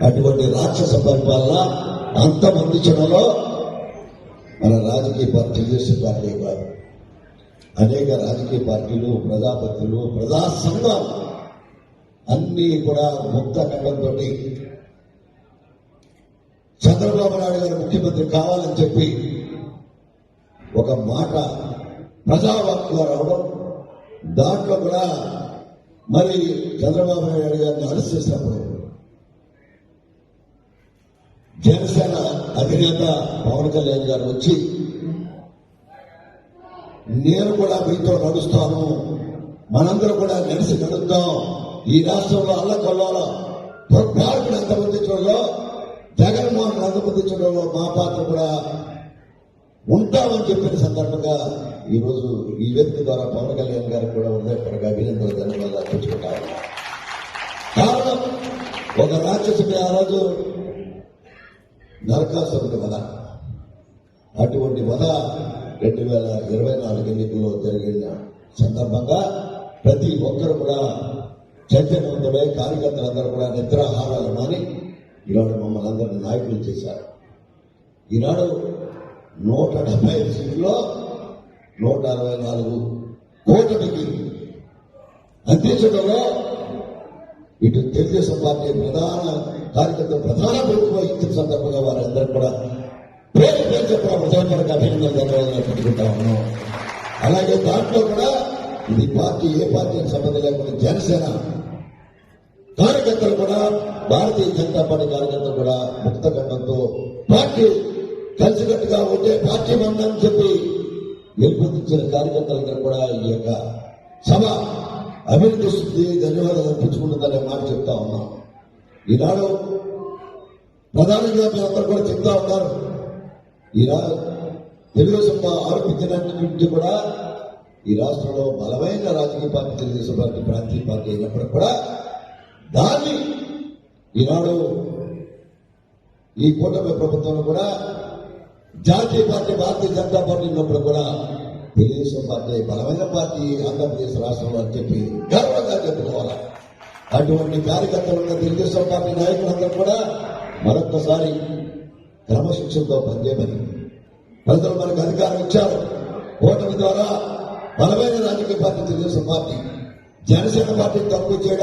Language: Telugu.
అటువంటి రాక్షస పరిపాలన అంతమందించడంలో మన రాజకీయ పార్టీ తెలుగుదేశం పార్టీ కాదు. అనేక రాజకీయ పార్టీలు ప్రజాపతులు ప్రజా సంఘాలు అన్ని కూడా ముక్త ఖండంతో చంద్రబాబు నాయుడు గారు ముఖ్యమంత్రి కావాలని చెప్పి ఒక మాట ప్రజావాక్గా రావడం దాంట్లో కూడా మరి చంద్రబాబు నాయుడు గారిని అరెస్ట్ చేసినప్పుడు జనసేన అధినేత పవన్ కళ్యాణ్ గారు వచ్చి నేను కూడా మీతో నడుస్తాను. మనందరం కూడా నడిచి నడుద్దాం. ఈ రాష్ట్రంలో అల్లకొల్లాల దుర్భాగ్యుడు అంతమందించడంలో జగన్మోహన్ అంతమందించడంలో మా పాత్ర కూడా ఉంటామని చెప్పిన సందర్భంగా ఈ రోజు ఈ వేదిక ద్వారా పవన్ కళ్యాణ్ గారికి కూడా ఉదయపడగా అభినందనలు ఒక రాక్షసుడి ఆ రోజు నరకాసురుడి వధ. అటువంటి వధ రెండు వేల ఇరవై నాలుగు ఎన్నికల్లో జరిగిన సందర్భంగా ప్రతి ఒక్కరు కూడా చైతన్యవంతులై కార్యకర్తలందరూ కూడా నిద్రాహారాలు మాని ఈనాడు మమ్మల్ని అందరినీ నాయకులు చేశారు. ఈనాడు నూట డెబ్బై ఐదు సీట్లో నూట అరవై నాలుగు కూటమికి అందించడంలో ఇటు తెలుగుదేశం పార్టీ ప్రధాన కార్యకర్త ప్రధాన ప్రభుత్వ ఇచ్చిన సందర్భంగా వారందరూ కూడా పేరు పేరు చెప్పిన హృదయపరంగా అభినందనలు ధన్యవాదాలు పెట్టుకుంటా ఉన్నాం. అలాగే దాంట్లో కూడా ఇది పార్టీ ఏ పార్టీకి సంబంధం లేకుండా జనసేన కార్యకర్తలు కూడా భారతీయ జనతా పార్టీ కార్యకర్తలు కూడా ముక్త ఖండంతో పార్టీ కలిసికట్టుగా ఉంటే పార్టీ మందని చెప్పి గెలుపొందించిన కార్యకర్తలందరూ కూడా ఈ యొక్క సభ అభినందిస్తుంది ధన్యవాదాలు అర్పించుకుంటుందనే మాట చెప్తా ఉన్నాం. ఈనాడు ప్రధానంగా మీరందరూ కూడా చెప్తా ఉన్నారు. ఈనాడు తెలుగుదేశం ఆరోపించినటువంటి కూడా ఈ రాష్ట్రంలో బలమైన రాజకీయ పార్టీ తెలుగుదేశం పార్టీ ప్రాంతీయ పార్టీ అయినప్పటికీ కూడా దాన్ని ఈనాడు ఈ కూటమి ప్రభుత్వం కూడా జాతీయ పార్టీ భారతీయ జనతా పార్టీ ఉన్నప్పుడు కూడా తెలుగుదేశం పార్టీ బలమైన పార్టీ ఆంధ్రప్రదేశ్ రాష్ట్రంలో అని చెప్పి గర్వంగా చెప్పుకోవాలి? అటువంటి కార్యకర్తలు ఉన్న తెలుగుదేశం పార్టీ నాయకులందరూ కూడా మరొక్కసారి క్రమశిక్షణతో పనిచేయమని ప్రజలు మనకు అధికారం ఇచ్చారు. ఓటమి ద్వారా బలమైన రాజకీయ పార్టీ తెలుగుదేశం పార్టీ జనసేన పార్టీని తక్కువ చేయడం